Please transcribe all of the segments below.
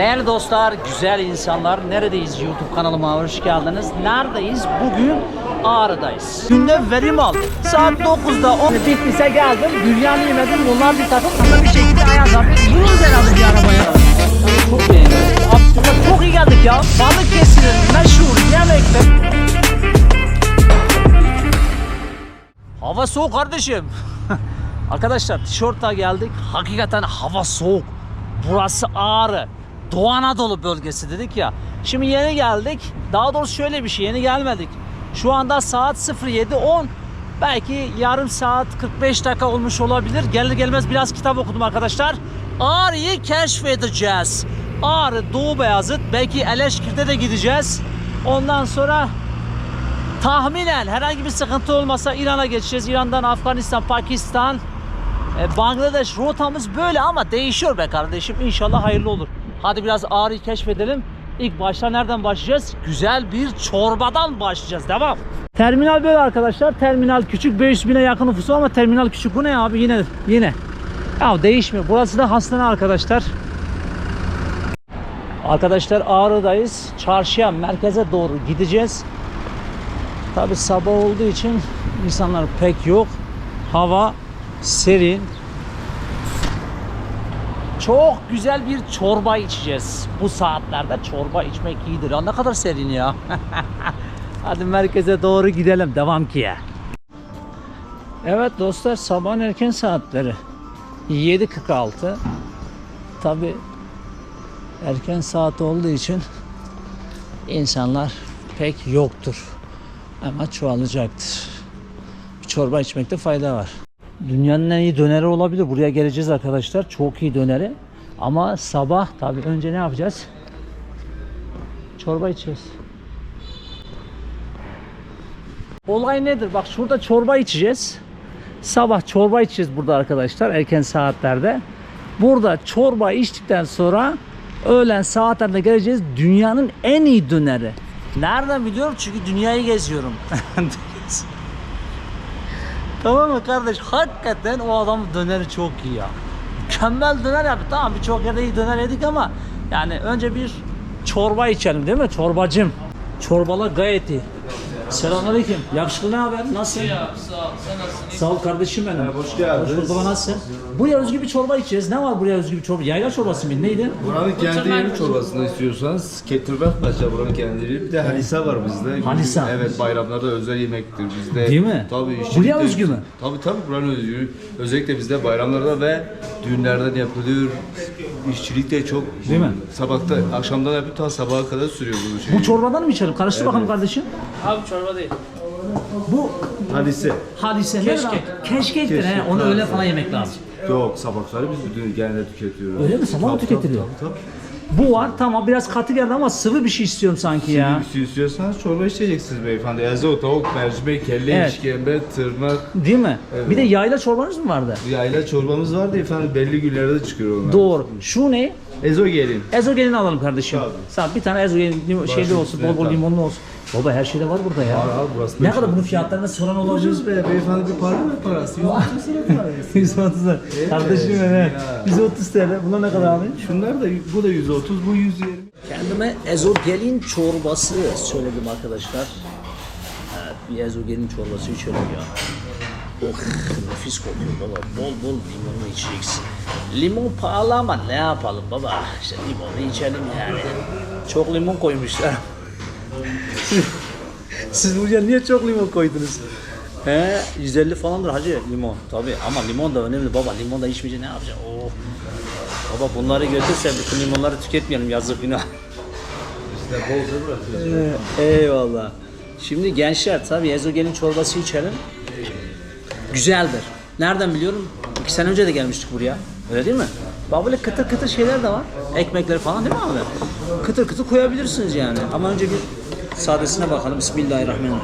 Değerli dostlar, güzel insanlar, neredeyiz YouTube kanalıma hoş geldiniz. Neredeyiz? Bugün Ağrı'dayız. Günde verim aldım. Saat 9'da 10 Bitlis'e geldim. Dünyanın yemedim. Bunlar bir takım ama bir şekilde ayarladım. Bunu herhalde bir arabaya. Çok beğendim. Çok iyi geldik ya. Balıkesir'in meşhur yemekleri. Hava soğuk kardeşim. Arkadaşlar tişörtle geldik. Hakikaten hava soğuk. Burası Ağrı. Doğu Anadolu bölgesi dedik ya. Şimdi yeni geldik. Daha doğrusu şöyle bir şey yeni gelmedik. Şu anda saat 07.10. Belki yarım saat 45 dakika olmuş olabilir. Gelir gelmez biraz kitap okudum arkadaşlar. Ağrı'yı keşfedeceğiz. Ağrı, Doğu Beyazıt. Belki Eleşkirt'e de gideceğiz. Ondan sonra tahminen herhangi bir sıkıntı olmasa İran'a geçeceğiz. İran'dan Afganistan, Pakistan, e, Bangladeş rotamız böyle ama değişiyor be kardeşim. İnşallah hayırlı olur. Hadi biraz Ağrı'yı keşfedelim. İlk başta nereden başlayacağız? Güzel bir çorbadan başlayacağız. Devam. Terminal böyle arkadaşlar. Terminal küçük. 500 bine yakın nüfusu ama terminal küçük. Bu ne abi? Yine yine. Ya değişmiyor. Burası da hastane arkadaşlar. Arkadaşlar Ağrı'dayız. Çarşıya, merkeze doğru gideceğiz. Tabi sabah olduğu için insanlar pek yok. Hava serin. Çok güzel bir çorba içeceğiz. Bu saatlerde çorba içmek iyidir. Ne kadar serin ya. Hadi merkeze doğru gidelim. Devam ki ya. Evet dostlar sabahın erken saatleri. 7.46. Tabi erken saat olduğu için insanlar pek yoktur ama çoğalacaktır. Bir çorba içmekte fayda var. Dünyanın en iyi döneri olabilir. Buraya geleceğiz arkadaşlar. Çok iyi döneri. Ama sabah tabii önce ne yapacağız? Çorba içeceğiz. Olay nedir? Bak şurada çorba içeceğiz. Sabah çorba içeceğiz burada arkadaşlar erken saatlerde. Burada çorba içtikten sonra öğlen saatlerinde geleceğiz. Dünyanın en iyi döneri. Nereden biliyorum? Çünkü dünyayı geziyorum. tamam mı kardeş? Hakikaten o adamın döneri çok iyi ya. Mükemmel döner yaptı. Tamam birçok yerde iyi döner yedik ama yani önce bir çorba içelim değil mi? Çorbacım. Çorbalar gayet iyi. Selamünaleyküm. Yakışıklı ne haber? Nasılsın? Ya sağ ol, sen nasılsın? Sağ ol kardeşim benim. hoş geldiniz. Hoş bulduk nasılsın? Buraya özgü bir çorba içeceğiz. Ne var buraya özgü bir çorba? Yayla çorbası mı? Neydi? Buranın kendi yeri çorbasını istiyorsanız Keturbet Paşa buranın kendi yeri. Bir de Halisa var bizde. Halisa. Evet bayramlarda özel yemektir bizde. Değil mi? Tabii. Buraya işçilikte- özgü mü? Tabii tabii buranın özgü. Özellikle bizde bayramlarda ve düğünlerde yapılıyor. İşçilik de çok. Değil mi? Sabahta, akşamdan yapıp ta sabaha kadar sürüyor bu şey. Bu çorbadan mı içelim? Karıştır bakalım kardeşim. Abi çorba değil. Bu Halise. hadise Keşkek. ne? Keşkektir he. Keşkek, Onu evet. öyle falan yemek lazım. Yok sabahları biz bütün genelde tüketiyoruz. Öyle mi? Sabah mı Tabii, tüketiliyor? Tabii tabii. Bu var tamam biraz katı geldi ama sıvı bir şey istiyorum sanki ya. Bir şey istiyorsanız çorba içeceksiniz beyefendi. Ezo, tavuk, mercimek, kelle, Evet. işkembe, tırnak. Değil mi? Evet. Bir de yayla çorbanız mı vardı? Yayla çorbamız vardı efendim belli günlerde çıkıyor onlar. Doğru. Şu ne? Ezo gelin. Ezogelin alalım kardeşim. Tabii. Sağ bir tane ezogelin lim- şeyli olsun, bol üstüne, bol tabii. limonlu olsun. Baba her şeyde var burada ya. Var abi, burası Ne da kadar bunun fiyatlarına soran olabilir? Ucuz be beyefendi bir para mı parası? 130 lira parası. 130 lira. Kardeşim evet. 130 TL. Buna ne kadar alayım? Şunlar da bu da 130 bu 120. Kendime ezogelin çorbası söyledim arkadaşlar. Evet, bir ezogelin çorbası içelim ya. Oh, nefis kokuyor baba. Bol bol limonlu içeceksin. Limon pahalı ama ne yapalım baba? İşte limonlu içelim yani. Çok limon koymuşlar. Siz buraya niye çok limon koydunuz? He, 150 falandır hacı limon. Tabi ama limon da önemli baba. Limon da içmeyince ne yapacaksın? Oh. Baba bunları götürse bütün limonları tüketmeyelim yazık günah. İşte bolca bırakıyoruz. Eyvallah. Şimdi gençler tabii ezogelin çorbası içelim. Güzeldir. Nereden biliyorum? İki sene önce de gelmiştik buraya. Öyle değil mi? Bak böyle kıtır kıtır şeyler de var. Ekmekleri falan değil mi abi? Kıtır kıtır koyabilirsiniz yani. Ama önce bir sadesine bakalım. Bismillahirrahmanirrahim.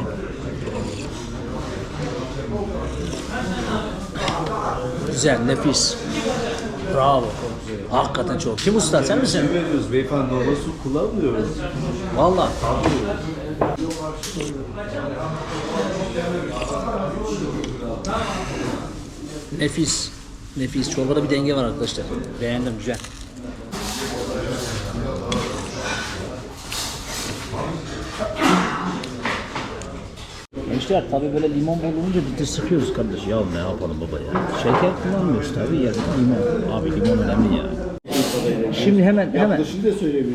Güzel, nefis. Bravo. Hakikaten çok. Kim usta sen misin? Veriyoruz beyefendi normal su kullanmıyoruz. Vallahi. Nefis. Nefis. Çorbada bir denge var arkadaşlar. Beğendim. Güzel. Gençler tabi böyle limon bol olunca bitti sıkıyoruz kardeş. Ya ne yapalım baba ya. Şeker kullanmıyoruz tabi yerine limon. Abi limon önemli ya. Şimdi hemen hemen.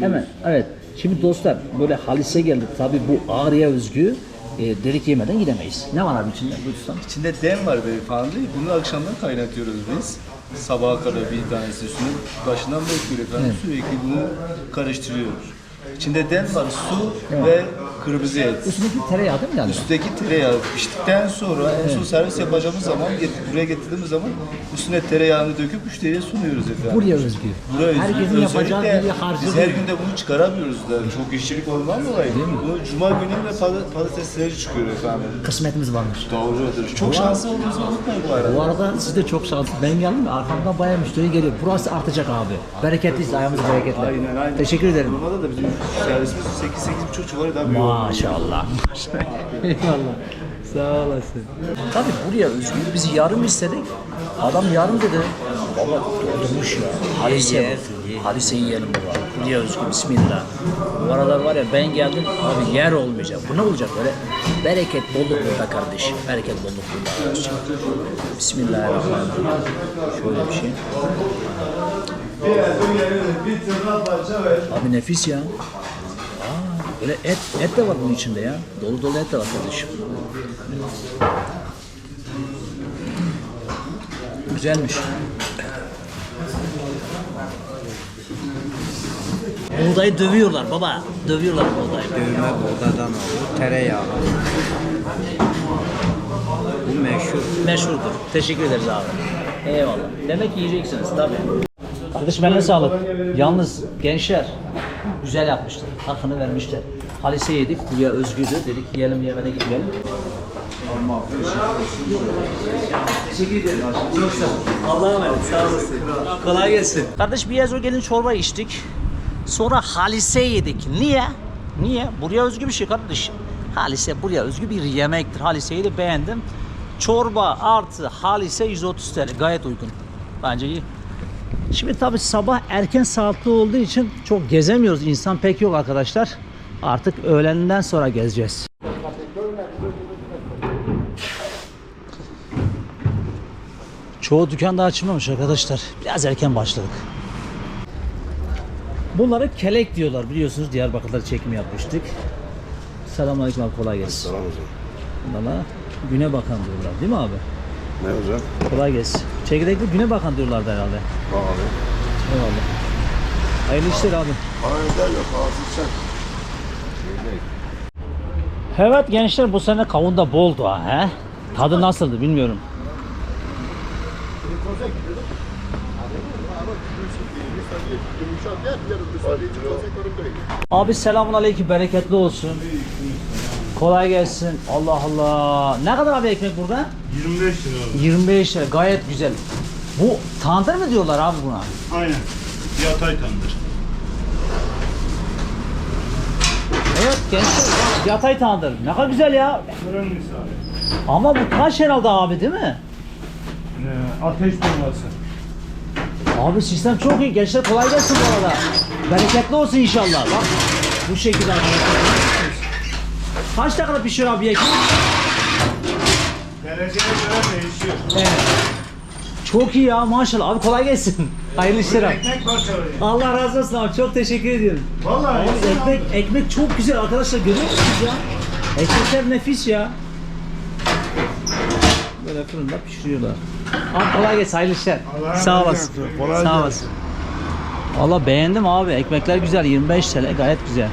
Hemen evet. Şimdi dostlar böyle Halis'e geldik. Tabi bu Ağrı'ya özgü e, derik yemeden gidemeyiz. Ne var abi içinde? Lütfen. İçinde dem var beyefendi. Bunu akşamdan kaynatıyoruz biz. Sabaha kadar bir tanesi suyun başından bekliyor efendim. Sürekli bunu karıştırıyoruz. İçinde dem var, su ve kırmızı et. Üstündeki tereyağı değil mi yani? Üstteki tereyağı piştikten sonra en son servis yapacağımız zaman, get- buraya getirdiğimiz zaman üstüne tereyağını döküp müşteriye sunuyoruz efendim. Buraya özgü. Buraya özgü. Herkesin yapacağı Özellikle bir harcı Biz değil. her günde bunu çıkaramıyoruz da çok işçilik olduğundan dolayı. Bunu cuma günü ve paz- patatesleri çıkıyor efendim. Kısmetimiz varmış. Doğrudur. Çok şanslı olduğunuzu unutmayın bu arada. Bu arada siz de çok şanslı. Ben geldim ya arkamdan bayağı müşteri geliyor. Burası artacak abi. Bereketliyiz, ayağımız bereketli. Aynen aynen. Teşekkür ederim. Normalde da bizim servisimiz 8-8,5 civarı daha büyük. Maşallah. Eyvallah. Sağ olasın. Tabii buraya özgür biz yarım istedik. Adam yarım dedi. Baba doldurmuş ya. Halise. Halise yiyelim baba. Buraya özgür bismillah. Bu aralar var ya ben geldim abi yer olmayacak. Bu ne olacak böyle? Bereket bolluk burada kardeşim. Bereket bolluk burada. Bismillahirrahmanirrahim. Şöyle bir şey. Abi nefis ya. Böyle et, et de var bunun içinde ya. Dolu dolu et de var kardeşim. Güzelmiş. Buğdayı dövüyorlar baba. Dövüyorlar buğdayı. Dövme buğdadan olur, tereyağı. Bu meşhur. Meşhurdur. Teşekkür ederiz abi. Eyvallah. Demek ki yiyeceksiniz tabii. Kardeşim eline sağlık. Yalnız gençler güzel yapmışlar. Hakkını vermişler. Halise yedik. Buraya özgürdü. Dedik yiyelim yemene gitmeyelim. Teşekkür ederim. Allah'a emanet. Sağ olasın. Kolay gelsin. Kardeş bir yazo gelin çorba içtik. Sonra halise yedik. Niye? Niye? Buraya özgü bir şey kardeşim. Halise buraya özgü bir yemektir. Haliseyi de beğendim. Çorba artı halise 130 TL. Gayet uygun. Bence iyi. Şimdi tabii sabah erken saatte olduğu için çok gezemiyoruz. İnsan pek yok arkadaşlar. Artık öğlenden sonra gezeceğiz. Çoğu dükkan daha açılmamış arkadaşlar. Biraz erken başladık. Bunları kelek diyorlar biliyorsunuz. Diyarbakır'da çekim yapmıştık. Selamünaleyküm abi kolay gelsin. Selam hocam. Bunlara güne bakan diyorlar değil mi abi? Ne hocam? Kolay gelsin. Çekirdekli güne bakan diyorlardı herhalde. Abi. Eyvallah. Hayırlı işler abi. Aynen yok ağzı sen. Evet gençler bu sene kavun da boldu ha. He? Tadı nasıldı bilmiyorum. Abi selamun aleyküm bereketli olsun. Kolay gelsin. Allah Allah. Ne kadar abi ekmek burada? 25 lira. 25 lira. Gayet güzel. Bu tandır mı diyorlar abi buna? Aynen. Yatay tandır. Evet gençler yatay tandır. Ne kadar güzel ya. Fırın misali. Ama bu taş herhalde abi değil mi? Ee, ateş bombası. Abi sistem çok iyi. Gençler kolay gelsin bu arada. Bereketli olsun inşallah. Bak bu şekilde arkadaşlar. Kaç dakikada pişiyor abi ekmek? Dereceye göre değişiyor. Evet. Çok iyi ya maşallah. Abi kolay gelsin. Hayırlı işler abi. Ekmek parçaları. Allah razı olsun abi. Çok teşekkür ediyorum. Vallahi Abi yesene ekmek, ekmek çok güzel arkadaşlar. Görüyor musunuz ya? Ekmekler nefis ya. Böyle fırında pişiriyorlar. Abi kolay gelsin. Hayırlı işler. Allah Sağ olasın. Kolay Sağ olasın. Valla beğendim abi. Ekmekler güzel. 25 TL. Gayet güzel.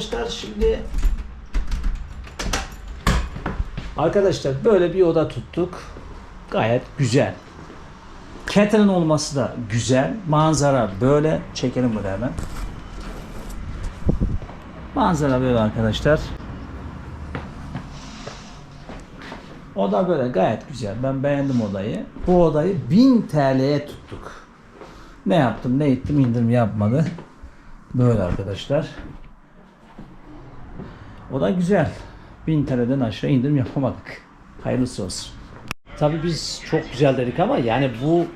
Arkadaşlar şimdi Arkadaşlar böyle bir oda tuttuk. Gayet güzel. Kettle'ın olması da güzel. Manzara böyle. Çekelim bunu hemen. Manzara böyle arkadaşlar. Oda böyle gayet güzel. Ben beğendim odayı. Bu odayı 1000 TL'ye tuttuk. Ne yaptım ne ettim indirim yapmadı. Böyle arkadaşlar. O da güzel. 1000 TL'den aşağı indirim yapamadık. Hayırlısı olsun. Tabii biz çok güzel dedik ama yani bu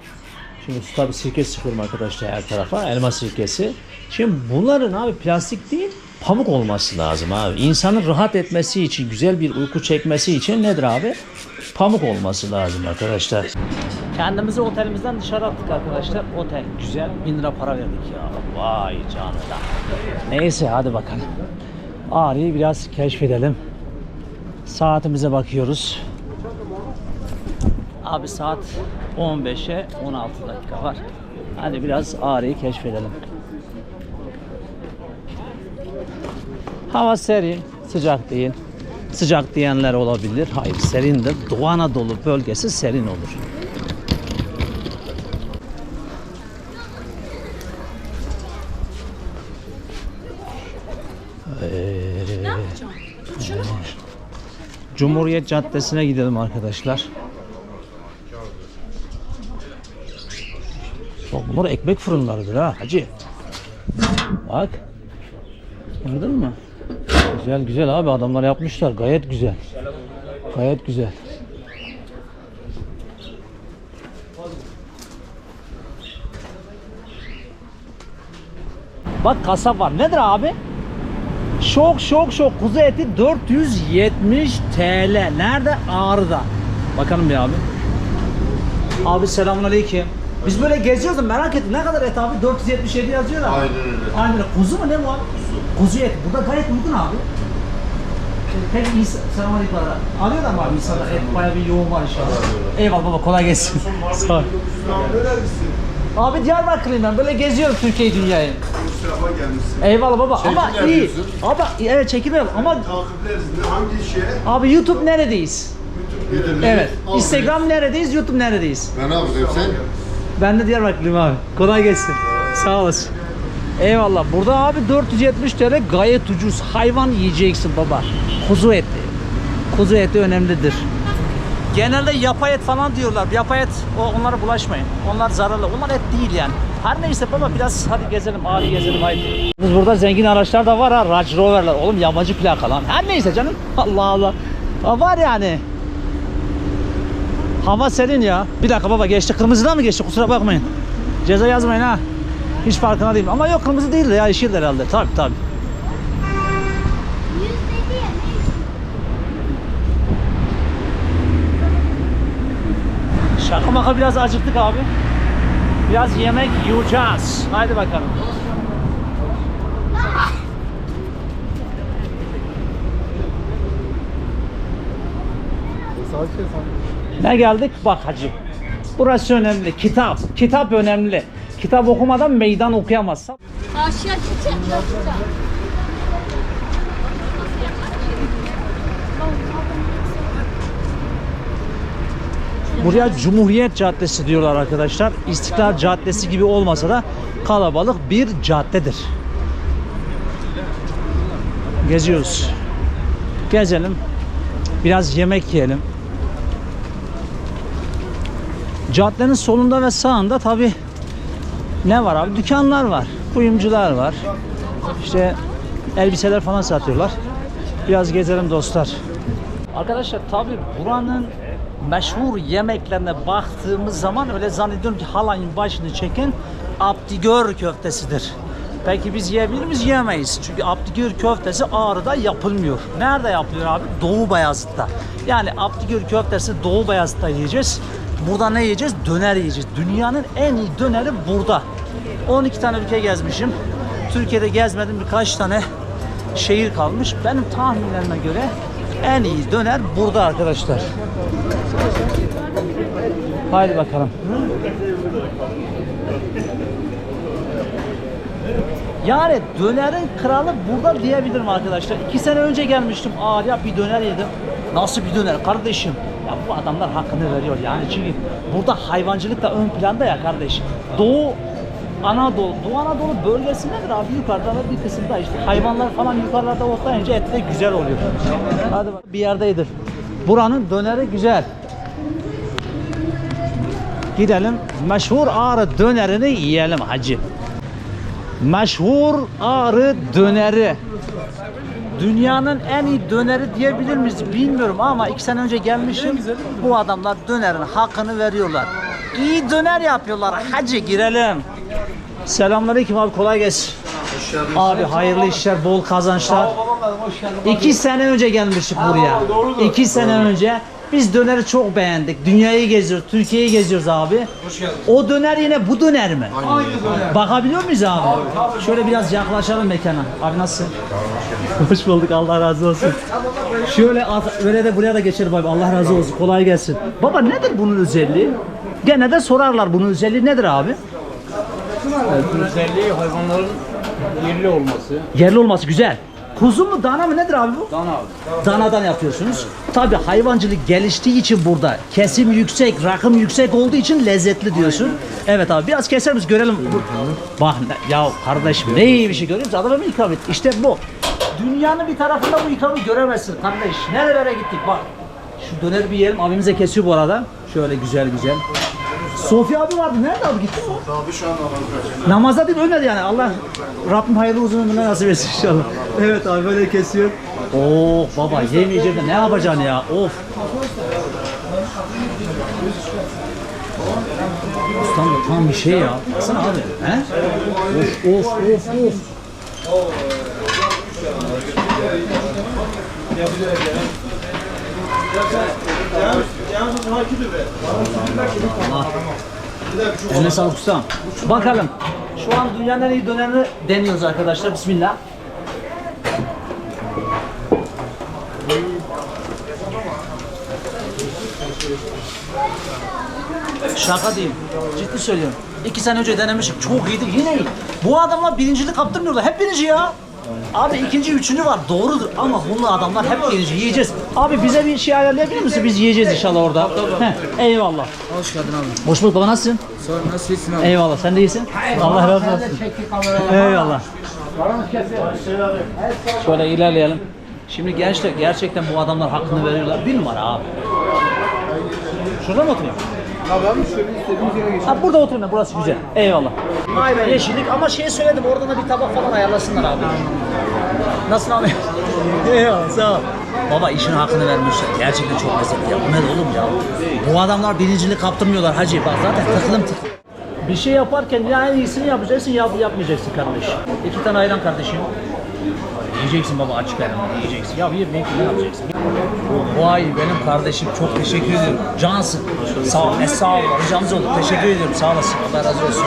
Şimdi su tabi sirke sıkıyorum arkadaşlar her tarafa. Elma sirkesi. Şimdi bunların abi plastik değil pamuk olması lazım abi. İnsanın rahat etmesi için, güzel bir uyku çekmesi için nedir abi? Pamuk olması lazım arkadaşlar. Kendimizi otelimizden dışarı attık arkadaşlar. Otel güzel. 1000 lira para verdik ya. Vay canına. Neyse hadi bakalım. Ağrı'yı biraz keşfedelim. Saatimize bakıyoruz. Abi saat 15'e 16 dakika var. Hadi biraz Ağrı'yı keşfedelim. Hava serin, sıcak değil. Sıcak diyenler olabilir. Hayır, serindir. Doğu Anadolu bölgesi serin olur. Cumhuriyet Caddesi'ne gidelim arkadaşlar. Bak bunlar ekmek fırınlarıdır ha hacı. Bak. Gördün mü? Güzel güzel abi adamlar yapmışlar gayet güzel. Gayet güzel. Bak kasap var. Nedir abi? Şok şok şok kuzu eti 470 TL. Nerede? Ağrı'da. Bakalım bir abi. Abi selamünaleyküm. Biz böyle geziyoruz merak ettim. Ne kadar et abi? 477 yazıyor da. Aynen öyle. Aynen öyle. Kuzu mu ne bu abi? Kuzu. Kuzu eti. Burada gayet uygun abi. Peki insan, selamünaleyküm. Alıyorlar mı abi insanlar? Et bayağı bir yoğun var inşallah. Eyvallah baba kolay gelsin. Sağ ol. Abi Diyarbakırlıyım ben. Böyle geziyorum Türkiye'yi dünyayı. Mustafa gelmişsin. Eyvallah baba ama Çekim iyi. yapıyorsun. Ama evet çekim yap- ama Takipler ne? Hangi şeye? abi YouTube neredeyiz? YouTube. Evet. Al Instagram neredeyiz? YouTube neredeyiz? Ben ne yapayım sen? Ben de Diyarbakırlıyım abi. Kolay gelsin. Sağ olasın. Eyvallah. Burada abi 470 TL gayet ucuz. Hayvan yiyeceksin baba. Kuzu eti. Kuzu eti önemlidir. Genelde yapay et falan diyorlar. Yapay et o, onlara bulaşmayın. Onlar zararlı. Onlar et değil yani. Her neyse baba biraz hadi gezelim. Ağrı gezelim haydi. Biz burada zengin araçlar da var ha. Range Rover'lar. Oğlum yabancı plaka lan. Her neyse canım. Allah Allah. Ha, var yani. Hava serin ya. Bir dakika baba geçti. Kırmızıdan mı geçti? Kusura bakmayın. Ceza yazmayın ha. Hiç farkına değilim. Ama yok kırmızı değil de ya yeşil herhalde. Tabii tabii. Şaka maka biraz acıktık abi. Biraz yemek yiyeceğiz. Haydi bakalım. Ne geldik? Bak hacı. Burası önemli. Kitap. Kitap önemli. Kitap okumadan meydan okuyamazsın. Aşağı çiçek yapacağım. Buraya Cumhuriyet Caddesi diyorlar arkadaşlar. İstiklal Caddesi gibi olmasa da kalabalık bir caddedir. Geziyoruz. Gezelim. Biraz yemek yiyelim. Caddenin solunda ve sağında tabi ne var abi? Dükkanlar var. Kuyumcular var. İşte elbiseler falan satıyorlar. Biraz gezelim dostlar. Arkadaşlar tabi buranın meşhur yemeklerine baktığımız zaman öyle zannediyorum ki halayın başını çeken Abdigör köftesidir. Peki biz yiyebilir miyiz? Yiyemeyiz. Çünkü Abdigör köftesi Ağrı'da yapılmıyor. Nerede yapılıyor abi? Doğu Bayazıt'ta. Yani Abdigör köftesi Doğu Bayazıt'ta yiyeceğiz. Burada ne yiyeceğiz? Döner yiyeceğiz. Dünyanın en iyi döneri burada. 12 tane ülke gezmişim. Türkiye'de gezmedim birkaç tane şehir kalmış. Benim tahminlerime göre en iyi döner burada arkadaşlar. Haydi bakalım. Yani dönerin kralı burada diyebilirim arkadaşlar. İki sene önce gelmiştim Ağrı'ya bir döner yedim. Nasıl bir döner kardeşim? Ya bu adamlar hakkını veriyor yani çünkü burada hayvancılık da ön planda ya kardeşim. Doğu Anadolu, Doğu Anadolu bölgesindedir abi yukarıda da bir kısımda işte hayvanlar falan yukarılarda otlayınca et de güzel oluyor. Hadi bak bir yerdeydir. Buranın döneri güzel. Gidelim meşhur Ağrı dönerini yiyelim hacı. Meşhur Ağrı döneri. Dünyanın en iyi döneri diyebilir miyiz bilmiyorum ama iki sene önce gelmişim. Bu adamlar dönerin hakkını veriyorlar. iyi döner yapıyorlar. Hacı girelim. Selamünaleyküm abi kolay gelsin. Abi hayırlı işler, bol kazançlar. İki sene önce gelmiştik buraya. İki sene önce. Biz döneri çok beğendik. Dünyayı geziyoruz, Türkiye'yi geziyoruz abi. O döner yine bu döner mi? Bakabiliyor muyuz abi? Şöyle biraz yaklaşalım mekana. Abi nasılsın? Hoş bulduk Allah razı olsun. Şöyle at- öyle de buraya da geçelim abi. Allah razı olsun. Kolay gelsin. Baba nedir bunun özelliği? Gene de sorarlar bunun özelliği nedir abi? Özelliği hayvanların yerli olması. Yerli olması güzel. Kuzu mu dana mı nedir abi bu? Dana abi. Danadan yapıyorsunuz. Tabi hayvancılık geliştiği için burada kesim yüksek, rakım yüksek olduğu için lezzetli diyorsun. Evet abi biraz keser misin görelim. Bak ya kardeşim ne iyi bir şey görüyor musun? Adama ikram et? İşte bu. Dünyanın bir tarafında bu ikramı göremezsin kardeş. Nerelere gittik bak. Şu döneri bir yiyelim. Abimize kesiyor bu arada. Şöyle güzel güzel. Sofya abi vardı. Nerede abi gitti mi? Abi şu an namazda. Namaza değil ölmedi yani. Allah Rabbim hayırlı uzun ömürler nasip etsin inşallah. Evet abi böyle kesiyor. Oo baba yemeyeceğim de ne yapacaksın ya? Of. Ustam da tam bir şey ya. Baksana abi. He? Of of of of. Allah. Eline sağlık ustam. Bakalım. Şu an dünyanın en iyi dönerini deniyoruz arkadaşlar. Bismillah. Şaka değil. Ciddi söylüyorum. İki sene önce denemişim. Çok iyiydi. Yine iyi. Bu adamlar birincilik kaptırmıyorlar. Hep birinci ya. Abi ikinci, üçüncü var. Doğrudur. Ama bunlar adamlar hep birinci. Yiyeceğiz. Abi bize bir şey ayarlayabilir misin? Biz yiyeceğiz inşallah orada. Heh, eyvallah. Hoş geldin abi. Hoş bulduk baba nasılsın? Sonra nasılsın abi? Eyvallah. Sen de iyisin. Allah razı olsun. Eyvallah. Şöyle ilerleyelim. Şimdi gençler gerçekten bu adamlar hakkını veriyorlar. Bir numara abi. Şurada mı oturuyor? Abi abi şöyle istediğimiz yere geçelim. Ha burada oturayım ben, burası güzel. Eyvallah. Aynen yeşillik ama şey söyledim oradan da bir tabak falan ayarlasınlar abi. Nasıl abi? Eyvallah sağ ol. Baba işin hakkını vermişler. Gerçekten çok lezzetli ya. Bu ne oğlum ya? Bu adamlar birincilik kaptırmıyorlar hacı. Bak zaten tıklım tıklım. Bir şey yaparken ya en iyisini yapacaksın ya yapmayacaksın kardeş. İki tane ayran kardeşim. Yiyeceksin baba açık ayran yiyeceksin. Ya bir ne yapacaksın? Vay benim kardeşim çok teşekkür ediyorum. Cansın. Sağ ol. Ne sağ ol. Ricamız olur. Teşekkür ediyorum. Sağ olasın. Allah razı olsun.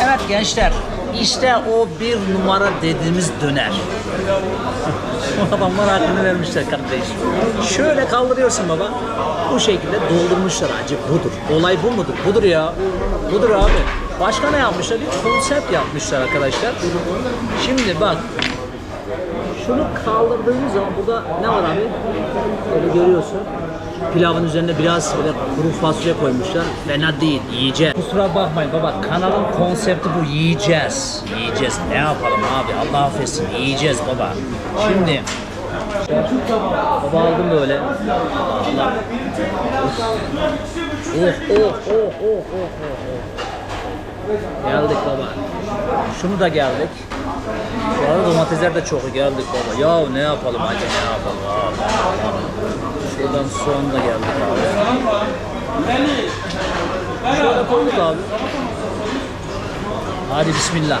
Evet gençler. işte o bir numara dediğimiz döner. adamlar hakkını vermişler kardeşim. Şöyle kaldırıyorsun baba. Bu şekilde doldurmuşlar acı budur. Olay bu mudur? Budur ya. Budur abi. Başka ne yapmışlar? Bir konsept yapmışlar arkadaşlar. Şimdi bak şunu kaldırdığımız zaman burada ne var abi? Böyle görüyorsun. Pilavın üzerine biraz böyle kuru fasulye koymuşlar. Fena değil, yiyeceğiz. Kusura bakmayın baba, kanalın konsepti bu, yiyeceğiz. Yiyeceğiz, ne yapalım abi, Allah affetsin, yiyeceğiz baba. Şimdi, baba aldım böyle. Allah. Oh, oh, oh, oh, oh, oh, oh. Geldik baba. Şunu da geldik. Bu arada domatesler de çok geldik baba. Ya ne yapalım hacı ne yapalım abi. Şuradan soğan da geldik abi. Şöyle koyduk abi. Hadi bismillah.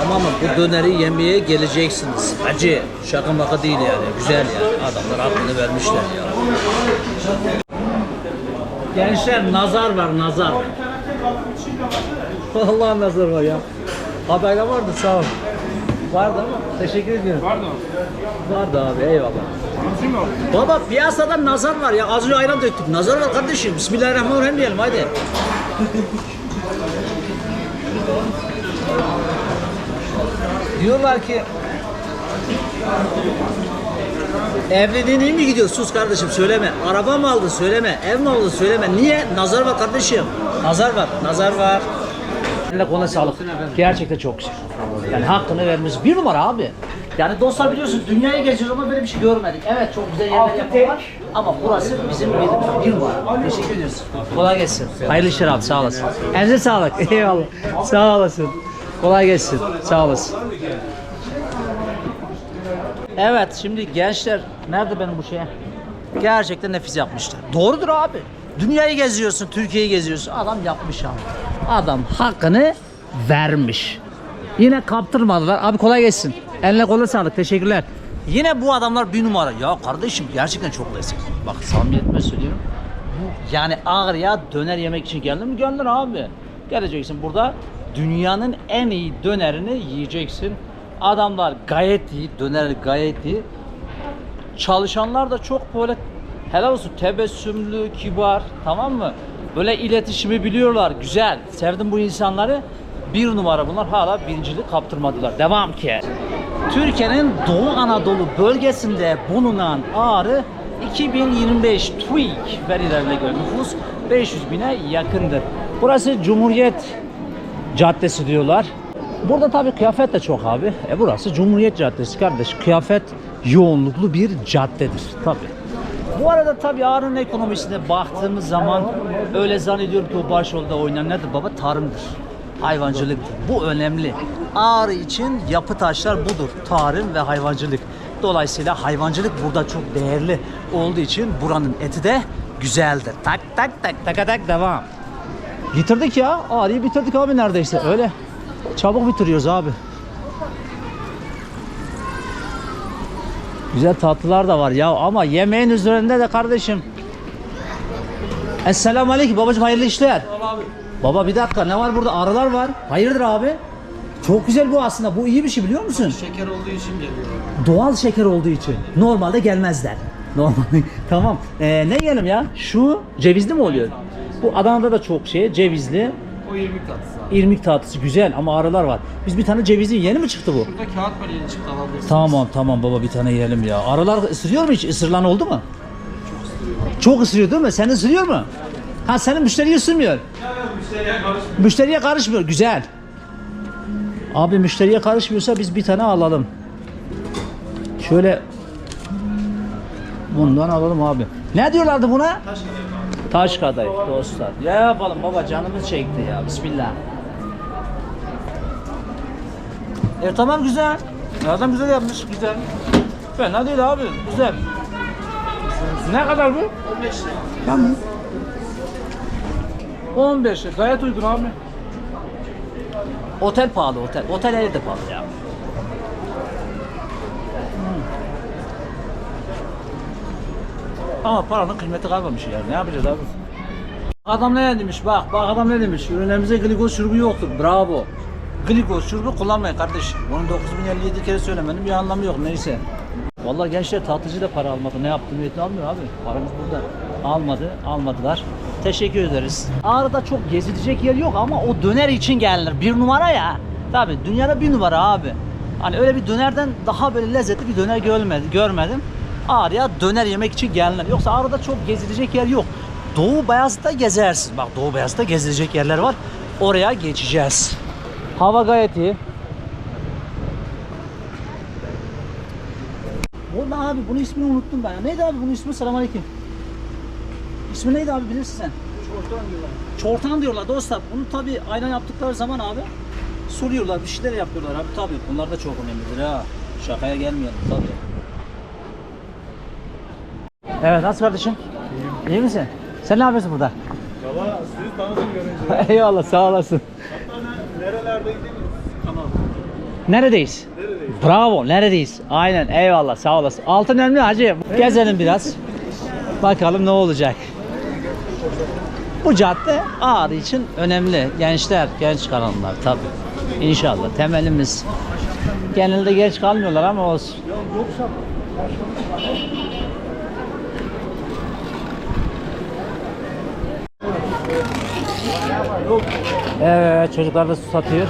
tamam mı bu döneri yemeye geleceksiniz. Acı, şaka maka değil yani. Güzel yani. Adamlar hakkını vermişler ya. Gençler nazar var nazar. Allah nazar var ya. Haberler vardı sağ ol. Vardı ama teşekkür ediyorum. Pardon. Vardı abi eyvallah. Baba piyasada nazar var ya. Az önce ayran döktük. Nazar var kardeşim. Bismillahirrahmanirrahim diyelim hadi. Diyorlar ki Evliliğin iyi mi gidiyor? Sus kardeşim söyleme. Araba mı aldın söyleme. Ev mi aldın söyleme. Niye? Nazar var kardeşim. Nazar var. Nazar var. Eline koluna sağlık. Gerçekten çok güzel. Yani hakkını vermiş. Bir numara abi. Yani dostlar biliyorsunuz dünyayı geziyoruz ama böyle bir şey görmedik. Evet çok güzel yerler yapıyorlar. Ama burası bizim bir, bir numara. Teşekkür ediyoruz. Kolay gelsin. Hayırlı işler abi sağ olasın. Elinize sağlık. Eyvallah. Sağ olasın. Kolay gelsin. Sağ olasın. Evet şimdi gençler nerede benim bu şey? Gerçekten nefis yapmışlar. Doğrudur abi. Dünyayı geziyorsun, Türkiye'yi geziyorsun. Adam yapmış abi. Adam hakkını vermiş. Yine kaptırmadılar. Abi kolay gelsin. Eline koluna sağlık. Teşekkürler. Yine bu adamlar bir numara. Ya kardeşim gerçekten çok lezzetli. Bak samimiyetle söylüyorum. Bu yani Ağrı'ya döner yemek için geldin mi? Geldin abi. Geleceksin burada dünyanın en iyi dönerini yiyeceksin. Adamlar gayet iyi, döner gayet iyi. Çalışanlar da çok böyle helal olsun tebessümlü, kibar tamam mı? Böyle iletişimi biliyorlar. Güzel. Sevdim bu insanları. Bir numara bunlar hala birincilik kaptırmadılar. Devam ki. Türkiye'nin Doğu Anadolu bölgesinde bulunan Ağrı 2025 TÜİK verilerine göre nüfus 500 bine yakındır. Burası Cumhuriyet Caddesi diyorlar. Burada tabii kıyafet de çok abi. E burası Cumhuriyet Caddesi kardeş. Kıyafet yoğunluklu bir caddedir tabii. Bu arada tabii Ağrı'nın ekonomisine baktığımız zaman öyle zannediyorum ki o başrolde oynayan nedir baba? Tarımdır. Hayvancılıktır. Bu önemli. Ağrı için yapı taşlar budur. Tarım ve hayvancılık. Dolayısıyla hayvancılık burada çok değerli olduğu için buranın eti de güzeldir. Tak tak tak tak tak devam. Bitirdik ya. Ağrı'yı bitirdik abi neredeyse. Öyle. Çabuk bitiriyoruz abi. Güzel tatlılar da var ya ama yemeğin üzerinde de kardeşim. Esselamu Aleyküm babacığım hayırlı işler. Baba bir dakika ne var burada arılar var. Hayırdır abi? Çok güzel bu aslında. Bu iyi bir şey biliyor musun? Şeker olduğu için geliyor. Doğal şeker olduğu için. Normalde gelmezler. Normalde. tamam. Ee, ne yiyelim ya? Şu cevizli mi oluyor? Bu Adana'da da çok şey cevizli. O 20 tatlısı abi. İrmik tatlısı güzel ama arılar var. Biz bir tane cevizli yeni mi çıktı bu? Burada kağıt var yeni çıktı alabilirsiniz. Tamam tamam baba bir tane yiyelim ya. Arılar ısırıyor mu hiç? Isırılan oldu mu? Çok ısırıyor. Çok ısırıyor değil mi? Sen ısırıyor mu? Ha senin müşteri ısırmıyor. Müşteriye karışmıyor. Güzel. Abi müşteriye karışmıyorsa biz bir tane alalım. Şöyle bundan alalım abi. Ne diyorlardı buna? Taş kadayıf dostlar. Ya yapalım baba canımız çekti ya. Bismillah. E tamam güzel. Adam güzel yapmış. Güzel. Fena değil abi. Güzel. Ne kadar bu? 15 lira. Tamam. 15 lira. Gayet uygun abi. Otel pahalı otel. Otel evde pahalı ya. Ama paranın kıymeti kalmamış yani. Ne yapacağız abi? Adam ne demiş? Bak bak adam ne demiş? Ürünlerimize glikoz şurubu yoktur. Bravo. Glikoz şurubu kullanmayın kardeşim bunu 9057 kere söylemenin bir anlamı yok. Neyse. Vallahi gençler tatlıcı da para almadı. Ne yaptı? Niyetini almıyor abi. Paramız burada. Almadı almadılar. Teşekkür ederiz. Ağrı'da çok gezilecek yer yok ama o döner için gelinir bir numara ya. Tabi dünyada bir numara abi. Hani öyle bir dönerden daha böyle lezzetli bir döner görmedim, görmedim Ağrı'ya döner yemek için gelinir yoksa Ağrı'da çok gezilecek yer yok Doğu Beyazıt'ta gezersin. Bak Doğu Beyazıt'ta gezilecek yerler var. Oraya geçeceğiz. Hava gayet iyi. Oğlum abi bunun ismini unuttum ben. Neydi abi bunun ismi? Selamünaleyküm. İsmi neydi abi bilirsin sen? Çortan diyorlar. Çortan diyorlar dostlar. Bunu tabi ayna yaptıkları zaman abi soruyorlar bir şeyler yapıyorlar abi tabi. Bunlar da çok önemlidir ha. Şakaya gelmeyelim tabi. Evet nasıl kardeşim? İyi misin? Sen ne yapıyorsun burada? Valla sizi tanıdım görünce. Eyvallah sağ olasın. Nerelerdeydiniz? Tamam. Neredeyiz? Bravo neredeyiz? Aynen eyvallah sağ olasın. Altın önemli hacı. Gezelim biraz. Bakalım ne olacak. Bu cadde Ağrı için önemli. Gençler, genç kalanlar tabii. İnşallah temelimiz Genelde geç kalmıyorlar ama olsun. Evet çocuklar da su satıyor.